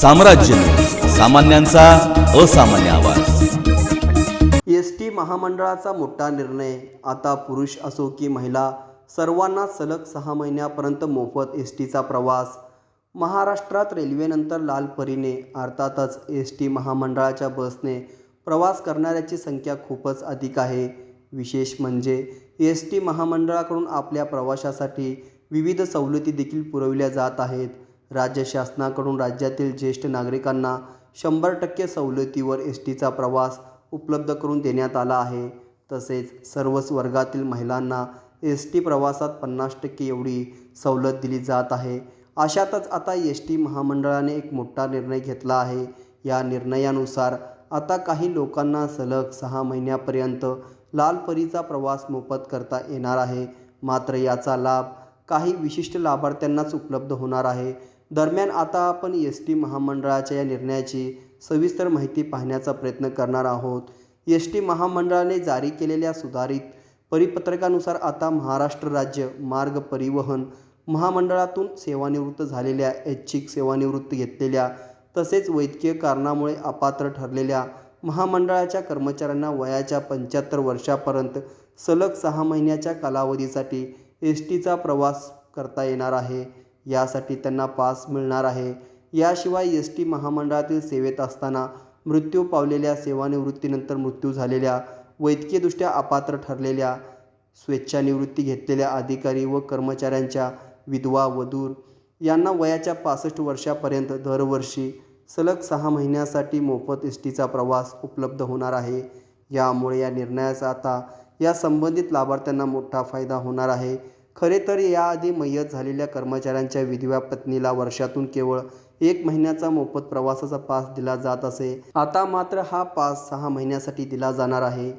साम्राज्य. सामान्यांचा असामान्य आवाज. एस टी महामंडळाचा मोठा निर्णय. आता पुरुष असो की महिला सर्वांना सलग सहा महिन्यापर्यंत मोफत एस टीचा प्रवास. महाराष्ट्रात रेल्वेनंतर लाल परीने अर्थातच एस टी महामंडळाच्या बसने प्रवास करणाऱ्याची संख्या खूपच अधिक आहे. विशेष म्हणजे एस टी महामंडळाकडून आपल्या प्रवाशासाठी विविध सवलती देखील पुरविल्या जात आहेत. राज्य शासनाकडून राज्यातील ज्येष्ठ नागरिकांना शंभर टक्के सवलतीवर एस टीचा प्रवास उपलब्ध करून देण्यात आला आहे. तसेच सर्वच वर्गातील महिलांना एस टी प्रवासात पन्नास टक्के एवढी सवलत दिली जात आहे. अशातच आता एस टी महामंडळाने एक मोठा निर्णय घेतला आहे. या निर्णयानुसार आता काही लोकांना सलग सहा महिन्यापर्यंत लाल परीचा प्रवास मोफत करता येणार आहे. मात्र याचा लाभ काही विशिष्ट लाभार्थ्यांनाच उपलब्ध होणार आहे. दरम्यान आता आपण एस टी महामंडळाच्या या निर्णयाची सविस्तर माहिती पाहण्याचा प्रयत्न करणार आहोत. एस टी महामंडळाने जारी केलेल्या सुधारित परिपत्रकानुसार आता महाराष्ट्र राज्य मार्ग परिवहन महामंडळातून सेवानिवृत्त झालेल्या ऐच्छिक सेवानिवृत्त घेतलेल्या तसेच वैद्यकीय कारणामुळे अपात्र ठरलेल्या महामंडळाच्या कर्मचाऱ्यांना वयाच्या पंच्याहत्तर वर्षापर्यंत सलग सहा महिन्याच्या कालावधीसाठी एस टीचा प्रवास करता येणार आहे. यासाठी त्यांना पास मिळणार आहे. याशिवाय एस टी महामंडळातील सेवेत असताना मृत्यू पावलेल्या सेवानिवृत्तीनंतर मृत्यू झालेल्या वैद्यकीयदृष्ट्या अपात्र ठरलेल्या स्वेच्छानिवृत्ती घेतलेल्या अधिकारी व कर्मचाऱ्यांच्या विधवा वधूर यांना वयाच्या पासष्ट वर्षापर्यंत दरवर्षी सलग सहा महिन्यासाठी मोफत एस टीचा प्रवास उपलब्ध होणार आहे. यामुळे या निर्णयाचा आता या संबंधित लाभार्थ्यांना मोठा फायदा होणार आहे. खरे तर याआधी मय्यत झालेल्या कर्मचाऱ्यांच्या विधवा पत्नीला वर्षातून केवळ एक महिन्याचा मोफत प्रवासाचा पास दिला जात असे. आता मात्र हा पास सहा महिन्यासाठी दिला जाणार आहे.